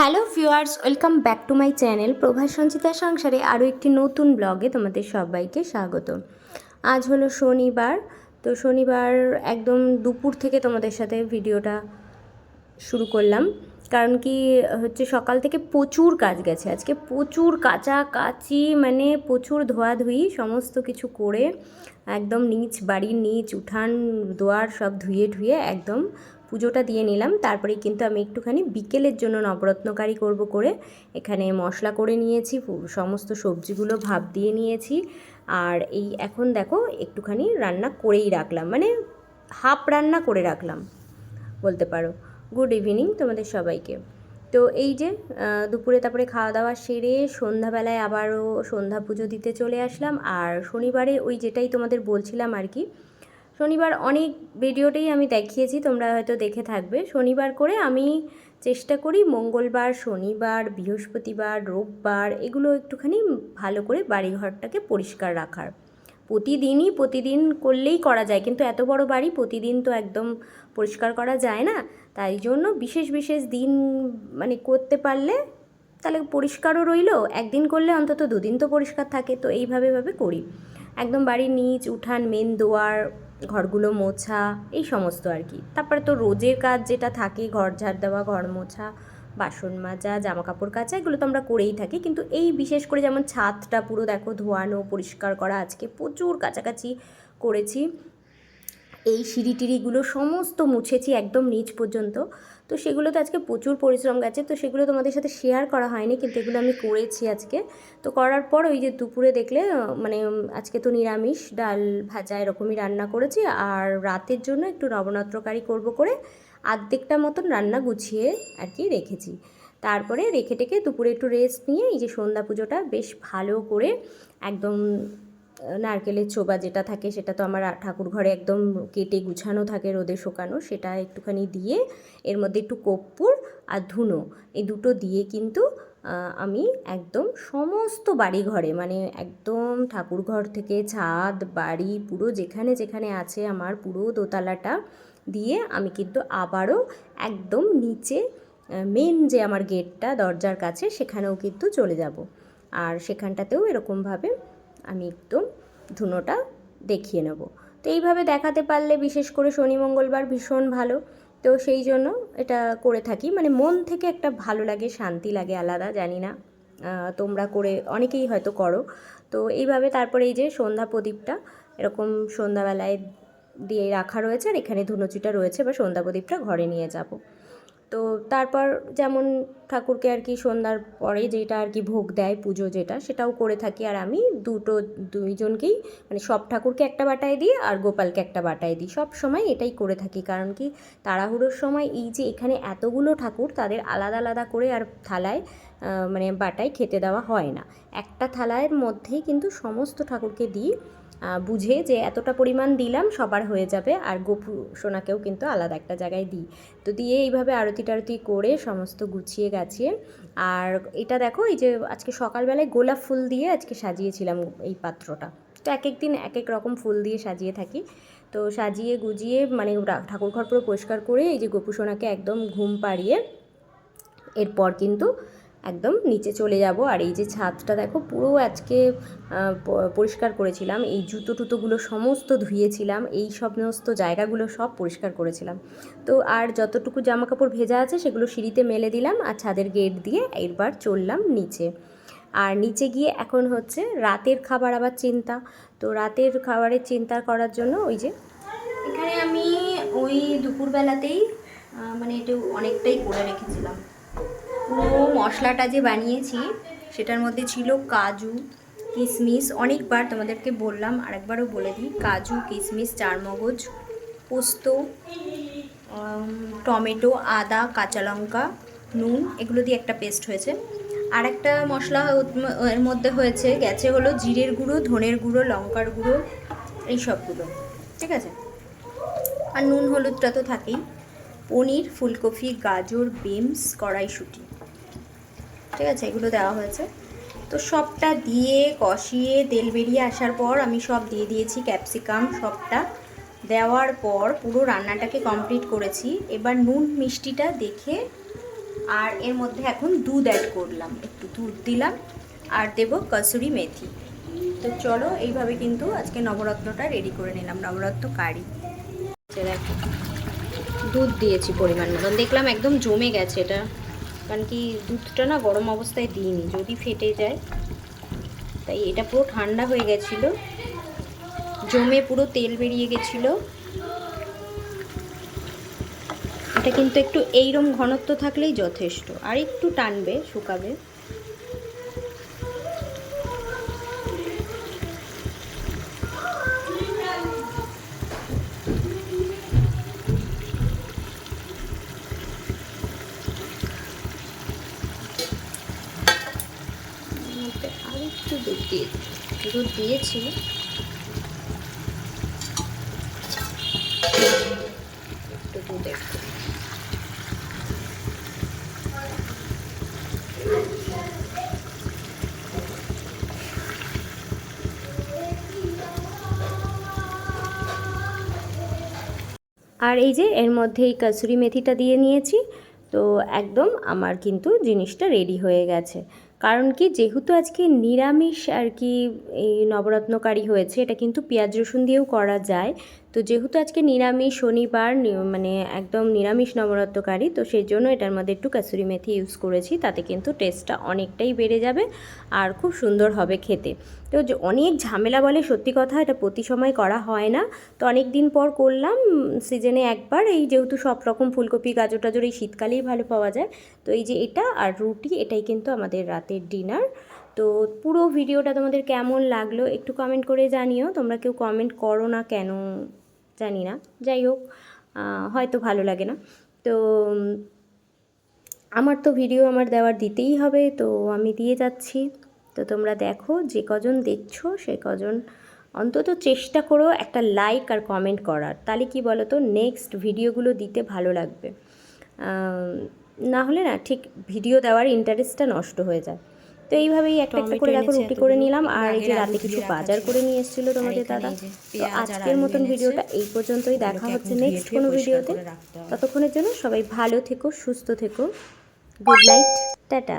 Hello viewers welcome back to my channel Prabhas Sanchita সংসারে আরও একটি নতুন ব্লগে তোমাদের সবাইকে স্বাগত। আজ হলো শনিবার, তো শনিবার একদম দুপুর থেকে তোমাদের সাথে ভিডিওটা শুরু করলাম। কারণ কি, হচ্ছে সকাল থেকে প্রচুর কাজ গেছে। আজকে প্রচুর কাচা কাচি মানে প্রচুর ধোয়াধুয়ি, সমস্ত কিছু করে একদম নিচ বাড়ির নিচ উঠান দোয়ার সব ধুয়ে ধুয়ে একদম পুজোটা দিয়ে নিলাম। তারপরে কিন্তু আমি একটুখানি বিকেলের জন্য নবরত্নকারী করব করে এখানে মশলা করে নিয়েছি সমস্ত সবজিগুলো ভাপ দিয়ে নিয়েছি। আর এই এখন দেখো একটুখানি রান্না করেই রাখলাম মানে হাফ রান্না করে রাখলাম, বলতে পারো। গুড ইভিনিং তোমাদের সবাইকে। তো এই যে দুপুরে তারপরে খাওয়া দাওয়া সেরে সন্ধ্যাবেলায় আবারও সন্ধ্যা পুজো দিতে চলে আসলাম। আর শনিবারে ওই যেটাই তোমাদের বলছিলাম আর কি, শনিবার অনেক ভিডিওতেই আমি দেখিয়েছি, তোমরা হয়তো দেখে থাকবে। শনিবার করে আমি চেষ্টা করি মঙ্গলবার, শনিবার, বৃহস্পতিবার, রোববার, এগুলো একটুখানি ভালো করে বাড়িঘরটাকে পরিষ্কার রাখার। প্রতিদিনই, প্রতিদিন করলেই করা যায়, কিন্তু এত বড় বাড়ি প্রতিদিন তো একদম পরিষ্কার করা যায় না। তাই জন্য বিশেষ বিশেষ দিন মানে করতে পারলে তাহলে পরিষ্কারও রইল। একদিন করলে অন্তত দুদিন তো পরিষ্কার থাকে, তো এইভাবে, ভাবে করি। একদম বাড়ির নিচ, উঠান মেন দোয়ার, ঘরগুলো মোছা, এই সমস্ত আর কি। তারপরে তো রোজের কাজ যেটা থাকে, ঘর ঝাড় দেওয়া, ঘর মোছা, বাসন মাজা জামা কাপড় কাচা, এগুলো তো আমরা করেই থাকি। কিন্তু এই বিশেষ করে যেমন ছাদটা পুরো দেখো ধোয়ানো, পরিষ্কার করা, আজকে প্রচুর কাছাকাছি করেছি। এই সিঁড়ি টিড়িগুলো সমস্ত মুছেছি একদম নিচ পর্যন্ত। তো সেগুলো তো আজকে প্রচুর পরিশ্রম গেছে। তো সেগুলো তোমাদের সাথে শেয়ার করা হয়নি, কিন্তু এগুলো আমি করেছি আজকে। তো করার পর ওই যে দুপুরে দেখলে মানে আজকে তো নিরামিষ, ডাল ভাজা এরকমই রান্না করেছি। আর রাতের জন্য একটু নবনত্রকারী করব করে আর্ধেকটা মতন রান্না গুছিয়ে আর কি রেখেছি। তারপরে রেখে টেকে দুপুরে একটু রেস্ট নিয়ে এই যে সন্ধ্যা পুজোটা বেশ ভালো করে একদম নারকেলের ছোবা যেটা থাকে সেটা তো আমার ঠাকুর ঘরে একদম কেটে গুছানো থাকে, রোদে শুকানো। সেটা একটুখানি দিয়ে এর মধ্যে একটু কর্পূর আর ধুনো, এই দুটো দিয়ে কিন্তু আমি একদম সমস্ত বাড়ি ঘরে মানে একদম ঠাকুর ঘর থেকে ছাদ, বাড়ি, পুরো যেখানে যেখানে আছে আমার পুরো দোতলাটা দিয়ে আমি কিন্তু আবারও একদম নিচে মেন যে আমার গেটটা দরজার কাছে সেখানেও কিন্তু চলে যাব। আর সেখানটাতেও এরকমভাবে আমি একদম ধুনোটা দেখিয়ে নেব। তো এইভাবে দেখাতে পারলে বিশেষ করে শনি, মঙ্গলবার ভীষণ ভালো। তো সেই জন্য এটা করে থাকি। মানে মন থেকে একটা ভালো লাগে, শান্তি লাগে আলাদা, জানি না। তোমরা করে, অনেকেই হয়তো করো। তো এইভাবে তারপরে এই যে সন্ধ্যা প্রদীপটা, এরকম সন্ধ্যাবেলায় দিয়ে রাখা রয়েছে, আর এখানে ধুনোচিটা রয়েছে বা সন্ধ্যা প্রদীপটা ঘরে নিয়ে যাব। তো তারপর যেমন ঠাকুরকে আর কি সন্ধ্যার পরে যেটা আর কি ভোগ দেয়, পুজো যেটা, সেটাও করে থাকি। আর আমি দুটো, দুইজনকেই মানে সব ঠাকুরকে একটা বাটায় দিই আর গোপালকে একটা বাটায় দিই। সব সময় এটাই করে থাকি। কারণ কি, তাড়াহুড়োর সময় এই যে এখানে এতগুলো ঠাকুর, তাদের আলাদা আলাদা করে আর থালায় মানে বাটায় খেতে দেওয়া হয় না। একটা থালার মধ্যেই কিন্তু সমস্ত ঠাকুরকে দিই বুঝে যে এতটা পরিমাণ দিলাম সবার হয়ে যাবে, আর গোপু সোনাকেও কিন্তু আলাদা একটা জায়গায় দিই। তো দিয়ে এইভাবে আরতি টারতি করে সমস্ত গুছিয়ে গাছিয়ে, আর এটা দেখো এই যে আজকে সকালবেলায় গোলাপ ফুল দিয়ে আজকে সাজিয়েছিলাম এই পাত্রটা। তো এক এক দিন এক এক রকম ফুল দিয়ে সাজিয়ে থাকি। তো সাজিয়ে গুজিয়ে মানে রা- ঠাকুর ঘর পুরো পরিষ্কার করে এই যে গোপু সোনাকে একদম ঘুম পাড়িয়ে এরপর কিন্তু একদম নিচে চলে যাব। আর এই যে ছাদটা দেখো, পুরো আজকে পরিষ্কার করেছিলাম। এই জুতো টুতোগুলো সমস্ত ধুয়েছিলাম। এই সমস্ত জায়গাগুলো সব পরিষ্কার করেছিলাম। তো আর যতটুকু জামা কাপড় ভেজা আছে, সেগুলো সিঁড়িতে মেলে দিলাম আর ছাদের গেট দিয়ে এরবার চললাম নিচে। আর নিচে গিয়ে এখন হচ্ছে রাতের খাবার আবার চিন্তা। তো রাতের খাবারের চিন্তা করার জন্য ওই যে এখানে আমি ওই দুপুরবেলাতেই মানে একটু অনেকটাই করে রেখেছিলাম। পুরো মশলাটা যে বানিয়েছি, সেটার মধ্যে ছিল কাজু কিশমিশ অনেকবার তোমাদেরকে বললাম, আরেকবারও বলে দিই, কাজু কিশমিশ চারমগজ, পোস্ত টমেটো, আদা, কাঁচা লঙ্কা, নুন, এগুলো দিয়ে একটা পেস্ট হয়েছে। আর একটা মশলা এর মধ্যে হয়েছে, গেছে হলো জিরের গুঁড়ো, ধনের গুঁড়ো, লঙ্কার গুঁড়ো, এই সবগুলো। ঠিক আছে? আর নুন হলুদটা তো থাকেই। পনির, ফুলকপি, গাজর বিমস কড়াইশুঁটি। ঠিক আছে, এগুলো দেওয়া হয়েছে। তো সবটা দিয়ে কষিয়ে তেল বেরিয়ে আসার পর আমি সব দিয়ে দিয়েছি ক্যাপসিকাম, সবটা। দেওয়ার পর পুরো রান্নাটাকে কমপ্লিট করেছি। এবার নুন মিষ্টিটা দেখে আর এর মধ্যে এখন দুধ অ্যাড করলাম। একটু দুধ দিলাম আর দেব কসুরি মেথি। তো চলো, এইভাবে কিন্তু আজকে নবরত্নটা রেডি করে নিলাম, নবরত্ন কারি। দেখো, দুধ দিয়েছি পরিমাণ মতন। দেখলাম একদম জমে গেছে এটা। কারণ কি দুধটা না গরম অবস্থায় দিইনি, যদি ফেটে যায়। তাই এটা পুরো ঠান্ডা হয়ে গেছিল। জমে পুরো তেল বেরিয়ে গেছিল। এটা কিন্তু একটু এইরম ঘনত্ব থাকলেই যথেষ্ট। আর একটু টানবে, শুকাবে। দুধ দিয়েছি। আর এই যে এর মধ্যে এই কাসুরি মেথিটা দিয়ে নিয়েছি, তো একদম আমার কিন্তু জিনিসটা রেডি হয়ে গেছে। কারণ কি, যেহেতু আজকে নিরামিষ আর কি এই নবরত্নকারী হয়েছে, এটা কিন্তু পেঁয়াজ রসুন দিয়েও করা যায়। তো যেহেতু আজকে নিরামিষ শনিবার মানে একদম নিরামিষ নবরত্নকারী, তো সেই জন্য এটার মধ্যে একটু কাসুরি মেথি ইউজ করেছি, তাতে কিন্তু টেস্টটা অনেকটাই বেড়ে যাবে আর খুব সুন্দর হবে খেতে। তো অনেক ঝামেলা বলে সত্যি কথা এটা প্রতি সময় করা হয় না। তো অনেক দিন পর করলাম সিজনে একবার এই যেহেতু সব রকম ফুলকপি গাজর টাজর এই শীতকালেই ভালো পাওয়া যায়। তো এই যে এটা আর রুটি, এটাই কিন্তু আমাদের রাতের ডিনার তো পুরো ভিডিওটা তোমাদের কেমন লাগল একটু কমেন্ট করে জানিও। তোমরা কেউ কমেন্ট করো না কেন জানি না। যাই হোক হয়তো ভালো লাগে না। তো আমার তো ভিডিও আমার দেওয়ার দিতেই হবে, তো আমি দিয়ে যাচ্ছি। তো তোমরা দেখো, যে কজন দেখছ, সে কজন অন্তত চেষ্টা করো একটা লাইক আর কমেন্ট করার। তাহলে কি বলো তো নেক্সট ভিডিওগুলো দিতে ভালো লাগবে। না হলে না, ঠিক ভিডিও দেওয়ার ইন্টারেস্টটা নষ্ট হয়ে যায়। তো এইভাবেই একটা একটা করে দেখো রুটি করে নিলাম আর এই যে রাতে কিছু বাজার করে নিয়ে এসেছিল তোমাদের দাদা। তো আজকের মতন ভিডিওটা এই পর্যন্তই। দেখা হচ্ছে নেক্সট কোনো ভিডিওতে। ততক্ষণের জন্য সবাই ভালো থেকো সুস্থ থেকো। Good night tata